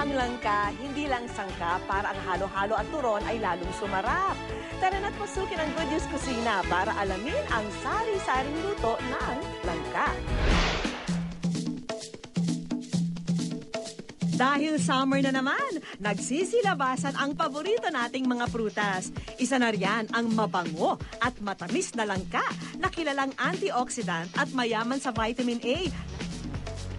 Ang langka, hindi lang sangka para ang halo-halo at turon ay lalong sumarap. Tara na't pasukin ang Good News Kusina para alamin ang sari-saring luto ng langka. Dahil summer na naman, nagsisilabasan ang paborito nating mga prutas. Isa na riyan ang mabango at matamis na langka na kilalang antioxidant at mayaman sa vitamin A.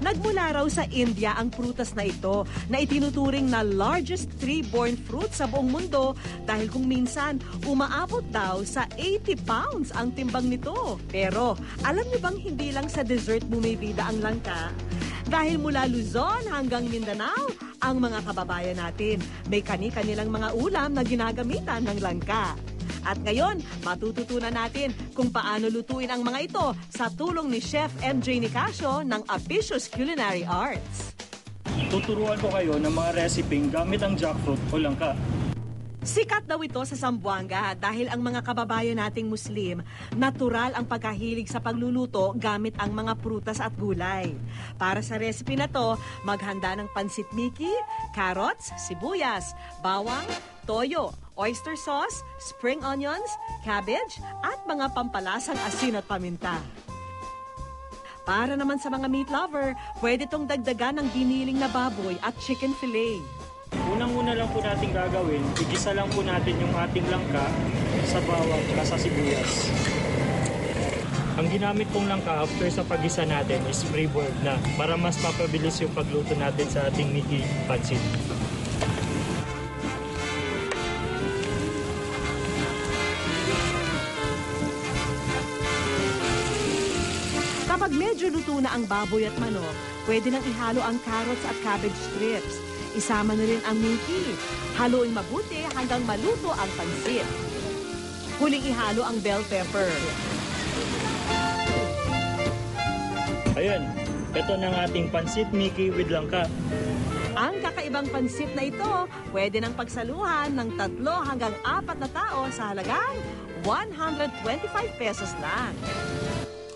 Nagmula raw sa India ang prutas na ito na itinuturing na largest tree-borne fruit sa buong mundo dahil kung minsan umaabot daw sa 80 pounds ang timbang nito. Pero alam niyo bang hindi lang sa dessert bumibida ang langka? Dahil mula Luzon hanggang Mindanao, ang mga kababayan natin may kani-kanilang mga ulam na ginagamitan ng langka. At ngayon, matututunan natin kung paano lutuin ang mga ito sa tulong ni Chef MJ Nicasio ng Apicius Culinary Arts. Tuturuan ko kayo ng mga reseping gamit ang jackfruit o langka. Sikat daw ito sa Zamboanga dahil ang mga kababayan nating Muslim, natural ang pagkahilig sa pagluluto gamit ang mga prutas at gulay. Para sa recipe na to, maghanda ng pansit miki, carrots, sibuyas, bawang, toyo, oyster sauce, spring onions, cabbage, at mga pampalasang asin at paminta. Para naman sa mga meat lover, pwede tong dagdagan ng giniling na baboy at chicken fillet. Unang-una lang po natin gagawin, igisa lang po natin yung ating langka sa bawang at sa sibuyas. Ang ginamit pong langka after sa pagisa natin is pre-boiled na para mas mapabilis yung pagluto natin sa ating Mickey pancit. Kapag medyo luto na ang baboy at manok, pwede nang ihalo ang carrots at cabbage strips. Isama na rin ang minti. Haluin mabuti hanggang maluto ang pansit. Huling ihalo ang bell pepper. Ayun, ito na ang ating pancit Mickey with langka. Ang kakaibang pansit na ito, pwede nang pagsaluhan ng tatlo hanggang apat na tao sa halagang 125 pesos lang.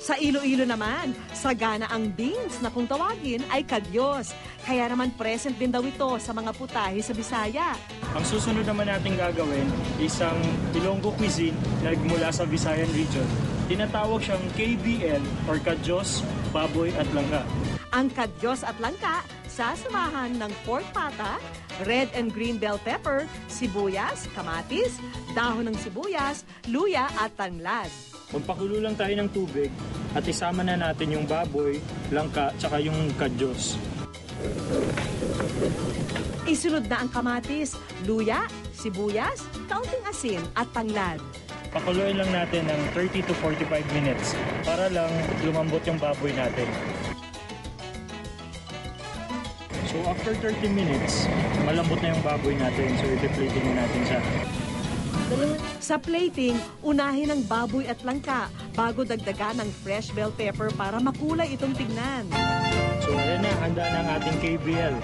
Sa Iloilo naman, sagana ang beans na kung tawagin ay kadyos. Kaya naman present din daw ito sa mga putahe sa Bisaya. Ang susunod naman natin gagawin, isang Ilonggo cuisine na mula sa Visayan region. Tinatawag siyang KBL or Kadyos, Baboy at Langka. Ang kadyos at langka, sasamahan ng pork pata, red and green bell pepper, sibuyas, kamatis, dahon ng sibuyas, luya at tanglad. Magpakulo lang tayo ng tubig at isama na natin yung baboy, langka, tsaka yung kadyos. Isunod na ang kamatis, luya, sibuyas, kaunting asin at tanglad. Pakuluin lang natin ng 30 to 45 minutes para lang lumambot yung baboy natin. So after 30 minutes, malambot na yung baboy natin. So i-plating na natin siya. Sa plating, unahin ang baboy at langka bago dagdagan ng fresh bell pepper para makulay itong tignan. So ayan na, handa na ang ating KBL.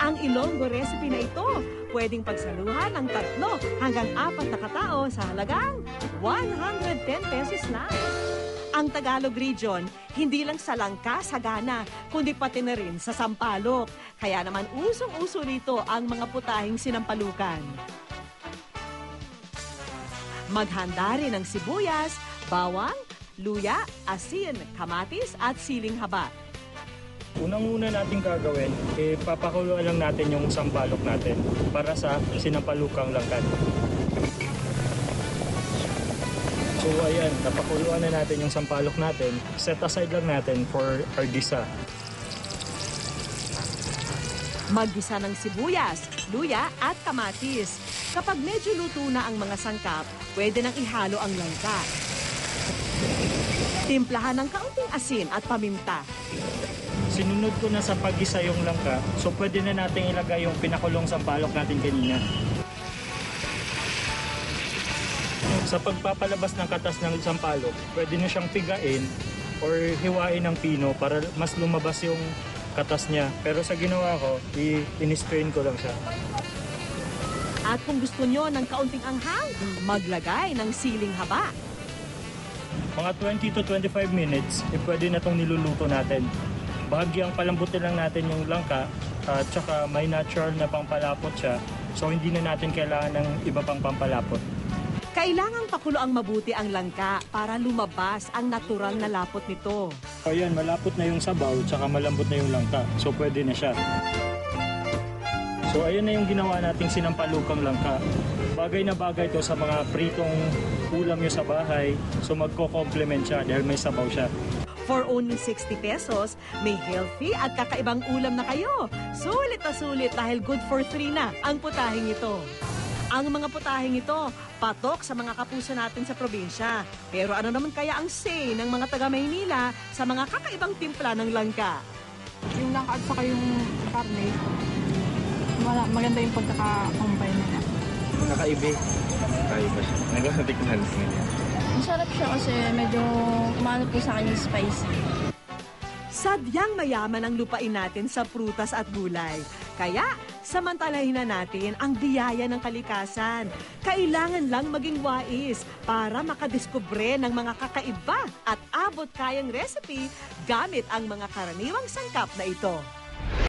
Ang Ilonggo recipe na ito, pwedeng pagsaluhan ng tatlo hanggang apat na katao sa halagang 110 pesos lang. Ang Tagalog region, hindi lang sa langka, sagana, kundi pati na rin sa sampalok. Kaya naman usong-uso rito ang mga putahing sinampalukan. Maghanda rin ng sibuyas, bawang, luya, asin, kamatis at siling haba. Unang-una natin gagawin, eh, papakuluan lang natin yung sampalok natin para sa sinapalukang langkan. So ayan, napakuluan na natin yung sampalok natin. Set aside lang natin for our gisa. Maggisa ng sibuyas, luya at kamatis. Kapag medyo luto na ang mga sangkap, pwede nang ihalo ang langka. Timplahan ng kaunting asin at paminta. Sinunod ko na sa paggisa yung langka, so pwede na natin ilagay yung pinakulong sampalok natin kanina. Sa pagpapalabas ng katas ng sampalok, pwede na siyang pigain or hiwain ng pino para mas lumabas yung katas niya. Pero sa ginawa ko, i- in-strain ko lang siya. At kung gusto nyo ng kaunting anghang, maglagay ng siling haba. Mga 20 to 25 minutes, eh, pwede na itong niluluto natin. bahagyang palambutin lang natin yung langka at saka may natural na pampalapot siya. So hindi na natin kailangan ng iba pang pampalapot. Kailangang pakulo ang mabuti ang langka para lumabas ang natural na lapot nito. Ayan, malapot na yung sabaw tsaka malambot na yung langka. So pwede na siya. So ayan na yung ginawa nating sinampalukang langka. Bagay na bagay to sa mga pritong ulam nyo sa bahay. So magko-complement siya dahil may sabaw siya. For only 60 pesos, may healthy at kakaibang ulam na kayo. Sulit na sulit dahil good for three na ang putahing ito. Ang mga putahing ito, patok sa mga kapuso natin sa probinsya. Pero ano naman kaya ang say ng mga taga Maynila sa mga kakaibang timpla ng langka? Yung langka at saka yung karne, maganda yung pagkaka-combine nila. Kakaiba. Kakaiba siya. Nagkakatikman ngayon. Masarap siya kasi medyo umano po sa akin yung spicy. Sadyang mayaman ang lupain natin sa prutas at gulay. Kaya, samantalahin na natin ang biyaya ng kalikasan. Kailangan lang maging wais para makadiskubre ng mga kakaiba at abot kayang recipe gamit ang mga karaniwang sangkap na ito.